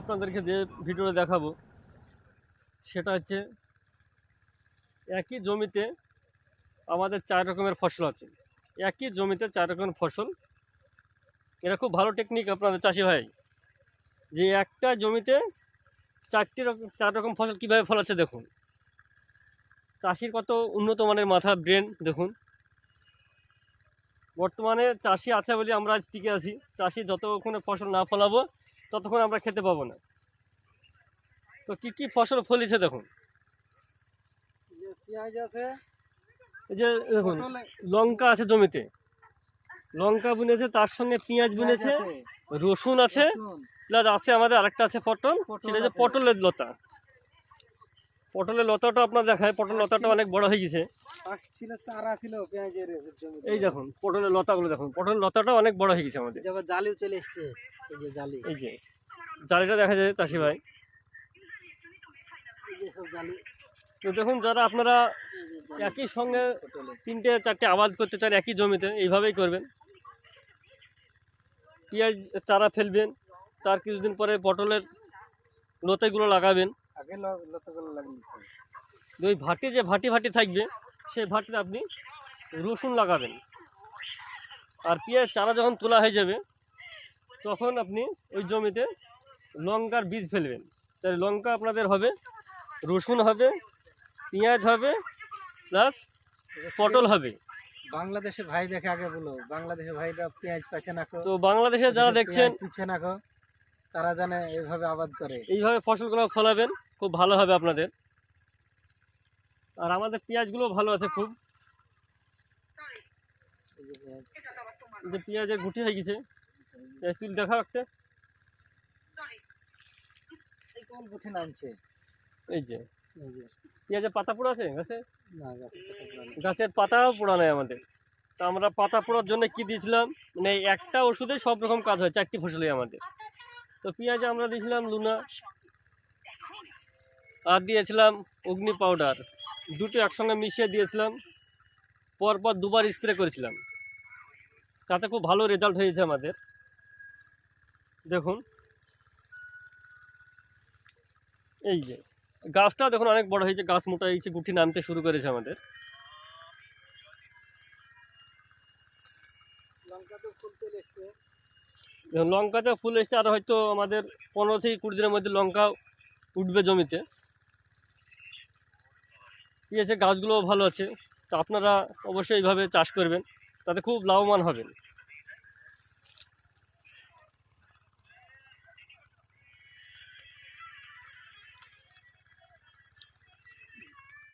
আপনাদেরকে যে ভিডিওটা দেখাবো, সেটা হচ্ছে একই জমিতে আমাদের চার রকমের ফসল আছে। একই জমিতে চার রকমের ফসল। এটা খুব ভালো টেকনিক আপনাদের চাষি ভাই, যে একটা জমিতে চারটি রকম, চার রকম ফসল কীভাবে ফলাচ্ছে দেখুন। চাষির কত উন্নত মানের মাথা ব্রেন দেখুন। বর্তমানে চাষি আছে বলে আমরা আজ টিকে আছি। চাষি যতক্ষণে ফসল না ফলাবো ততক্ষণ আমরা খেতে পাবো না। তো কি কি ফসল ফলিছে দেখুন। পেঁয়াজ আছে। এই যে দেখুন লঙ্কা আছে জমিতে। লঙ্কা বুনেছে তার সঙ্গে পেঁয়াজ বুনেছে রসুন আছে প্লাস আছে আমাদের আরেকটা আছে পটল সেটা হচ্ছে আছে। পটলের লতা। পটলের লতাটা আপনার দেখায় পটল লতাটা অনেক বড় হয়ে গেছে। ছিল চারা ছিল পেঁয়াজের এই দেখুন পটলের লতাগুলো দেখুন পটলের লতাটা অনেক বড় হয়ে গেছে আমাদের। জালিও চলে এসছে। এই যে জালি। এই যে জালিটা দেখা যায় চাষি ভাই। এই যে সব জালি। তো দেখুন যারা আপনারা একই সঙ্গে তিনটে চারটে আবাদ করতে চান একই জমিতে এইভাবেই করবেন। পেঁয়াজ চারা ফেলবেন তার কিছুদিন পরে পটলের লতাগুলো লাগাবেন। আগে লতাগুলো লাগিয়ে ওই ভাটি যে ভাটি ভাটি থাকবে সেই ভাটিতে আপনি রসুন লাগাবেন। আর পেঁয়াজ চারা যখন তোলা হয়ে যাবে তখন আপনি ওই জমিতে লঙ্কার বীজ ফেলবেন। তাহলে লঙ্কা আপনাদের হবে রসুন হবে পেঁয়াজ হবে প্লাস পটল হবে। বাংলাদেশের ভাই দেখে আগে বলো বাংলাদেশের ভাইরা পেঁয়াজ পাচ্ছে না তো বাংলাদেশে যারা দেখছেন দিচ্ছে না তারা জানে এইভাবে আবাদ করে। এইভাবে ফসলগুলো ফলাবেন খুব ভালো হবে আপনাদের। আর আমাদের পেঁয়াজগুলো ভালো আছে খুব। যে পেঁয়াজের গুটি হয়ে গেছে। তুল দেখাও একটা এই কঠিন আনছে এই যে। এই যে। পেঁয়াজের পাতা পোড়া আছে গাছে। গাছের পাতাও পোড়া নেই আমাদের। তা আমরা পাতা পোড়ার জন্য কি দিয়েছিলাম? মানে একটা ওষুধে সব রকম কাজ হয় চারটি ফসলে আমাদের। তো পেঁয়াজে আমরা দিয়েছিলাম লুনা। আর দিয়েছিলাম অগ্নি পাউডার দুটো একসঙ্গে মিশিয়ে দিয়েছিলাম। পরপর দুবার স্প্রে করেছিলাম। তাতে খুব ভালো রেজাল্ট হয়েছে আমাদের। দেখুন। এই যে গাছটা দেখুন অনেক বড় হয়েছে গাছ মোটা হয়েছে গুটি নামতে শুরু করেছে আমাদের। লঙ্কাতে ফুল এসছে আর হয়তো আমাদের পনেরো থেকে কুড়ি দিনের মধ্যে লঙ্কা উঠবে জমিতে। ঠিক আছে গাছগুলোও ভালো আছে। তো আপনারা অবশ্যই এইভাবে চাষ করবেন তাতে খুব লাভবান হবেন।